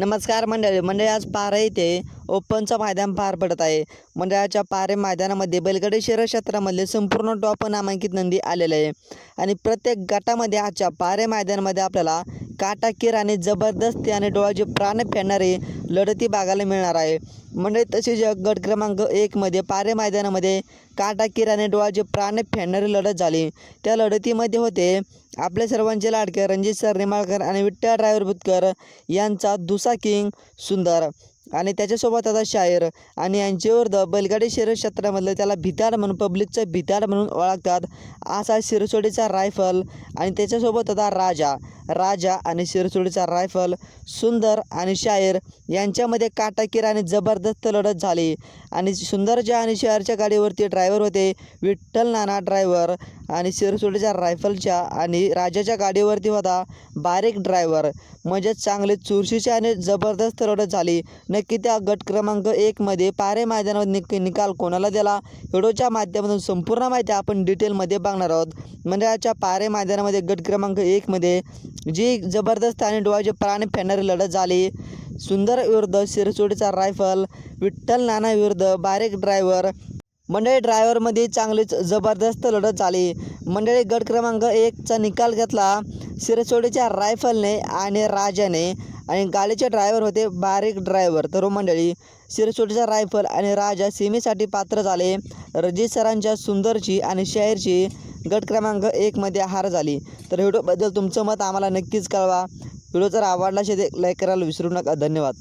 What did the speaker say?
नमस्कार मंडळी मंडळी आज पारे येथे ओपनचं मैदान पार पडत आहे. मंडळाच्या पारे मैदानामध्ये बैलगाडी शहर क्षेत्रामधले संपूर्ण टॉप नामांकित नंदी आलेले आहे. आणि प्रत्येक गटामध्ये आजच्या पारे मैदानामध्ये आपल्याला काटाकीर आणि जबरदस्ती आणि डोळ्याचे प्राण फेडणारे लढती बघायला मिळणार आहे. मंडळी तसेच या गट क्रमांक एकमध्ये पारे मैदानामध्ये काटाकीर आणि डोळ्याचे प्राण फेडणारी लढत झाली. त्या लढतीमध्ये होते आपले सर्वांचे लाडके रणजित सर निमाळकर आणि विठ्ठल ड्रायव्हर बुतकर यांचा दुसा किंग सुंदर. आणि त्याच्यासोबत आता शायर आणि यांच्यावर बैलगाडी शहर क्षेत्रामधलं त्याला भिताड म्हणून पब्लिकचं भिताड म्हणून ओळखतात. असा शिरसोडीचा रायफल आणि त्याच्यासोबत आता राजा राजा आणि शिरसोडीचा रायफल सुंदर आणि शायर यांच्यामध्ये काटाकीर आणि जबरदस्त लढत झाली. आणि सुंदरच्या आणि शहरच्या गाडीवरती ड्रायव्हर होते विठ्ठल नाना ड्रायव्हर. आणि शिरसोडीच्या रायफलच्या आणि राजाच्या गाडीवरती होता बारीक ड्रायव्हर. म्हणजे चांगले चुरशीची आणि जबरदस्त लढत झाली. नक्की त्या गट क्रमांक एकमध्ये पारे मैदानावर निक निकाल कोणाला दिला व्हिडिओच्या माध्यमातून संपूर्ण माहिती आपण डिटेलमध्ये बघणार आहोत. मंडळाच्या पारे मैदानामध्ये गट क्रमांक एकमध्ये जी जबरदस्त आणि डोळ्याचे प्राण फेडणारी लढत झाली. सुंदर विरुद्ध शिरसोडीचा रायफल विठ्ठल नाना विरुद्ध बारीक ड्रायव्हर मंडळी ड्रायव्हरमध्ये चांगलीच जबरदस्त लढत झाली. मंडळी गट क्रमांक एकचा निकाल घेतला. शिरसोडीच्या रायफलने आणि राजाने आणि गाडीचे ड्रायव्हर होते बारीक ड्रायव्हर. तर मंडळी शिरसोटीचा रायफल आणि राजा सीमेसाठी पात्र झाले. रजित सरांच्या सुंदरची आणि शहरची गट क्रमांक एकमध्ये हार झाली. तर व्हिडिओबद्दल तुमचं मत आम्हाला नक्कीच कळवा. व्हिडिओ जर आवडला असेल लाईक करायला विसरू नका. धन्यवाद.